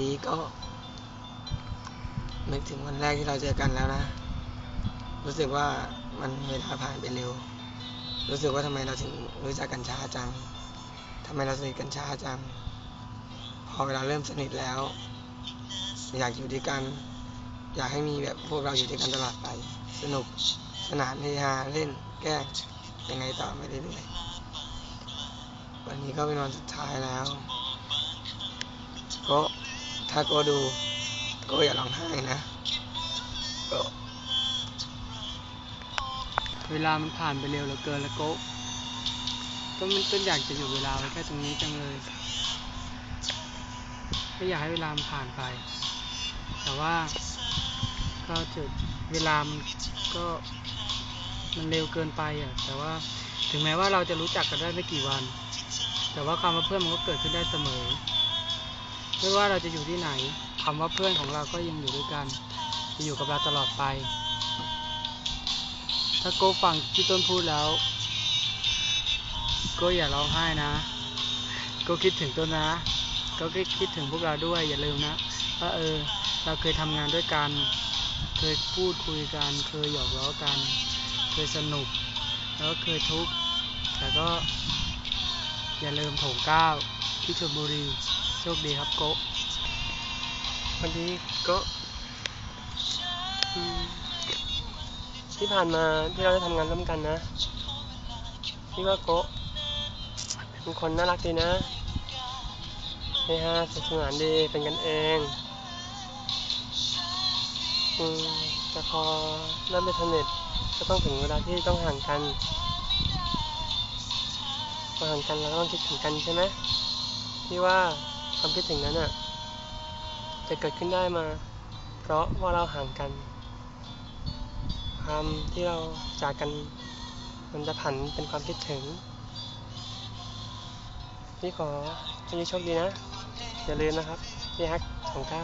ดีก็นึกถึงวันแรกที่เราเจอกันแล้วนะ รู้สึกว่ามันเวลาผ่านไปเร็ว รู้สึกว่าทำไมเราถึงรู้จักกันช้าจังทำไมเราสนิทกันช้าจัง พอเวลาเริ่มสนิทแล้ว อยากอยู่ด้วยกัน อยากให้มีแบบพวกเราอยู่ด้วยกันตลอดไป สนุกสนานเฮฮาเล่นแกล้งยังไงต่อไปเรื่อยวันนี้ก็เป็นวันสุดท้ายแล้วก็ ถ้าโก็ดูก็อย่าร้องไห้นะก็เวลามันผ่านไปเร็วเหลือเกินแล้วก็ก็มันต้นอยากจะอยู่เวลาไว้แค่ตรงนี้จังเลยไม่อยากให้เวลามันผ่านไป แต่ว่าก็จุดเวลามันก็มันเร็วเกินไปอะ แต่ว่าถึงแม้ว่าเราจะรู้จักกันได้ไม่กี่วัน แต่ว่าคำว่าเพื่อนมันก็เกิดขึ้นได้เสมอ ไม่ว่าเราจะอยู่ที่ไหนคำว่าเพื่อนของเราก็ยังอยู่ด้วยกันจะอยู่กับเราตลอดไป ถ้าโกฟังที่ต้นพูดแล้วโก็อย่าร้องไห้นะโก็คิดถึงต้นนะโก็คิดถึงพวกเราด้วยอย่าลืมนะว่าเออ เราเคยทำงานด้วยกัน เคยพูดคุยกัน เคยหยอกล้อกัน เคยสนุก แล้วก็เคยทุกข์แต่ก็อย่าลืมโถงเก้าที่ชลบุรี ชคดีครับโกวันนี้ก็ที่ผ่านมาที่เราได้ทำงานร่วมกันนะพี่ว่าโกเป็นคนน่ารักดีนะเฮฮาสนุกสนานดีเป็นกันเองอืมแต่พอเริ่มเป็นสนิทก็ต้องถึงเวลาที่ต้องห่างกันพอห่างกันเราต้องคิดถึงกันใช่ไหมพี่ว่า ความคิดถึงนั้นอะ จะเกิดขึ้นได้มา เพราะว่าเราห่างกันความที่เราจากกันมันจะผันเป็นความคิดถึง พี่ขอให้โชคดีนะ อย่าลืมนะครับพี่ฮักของเก้า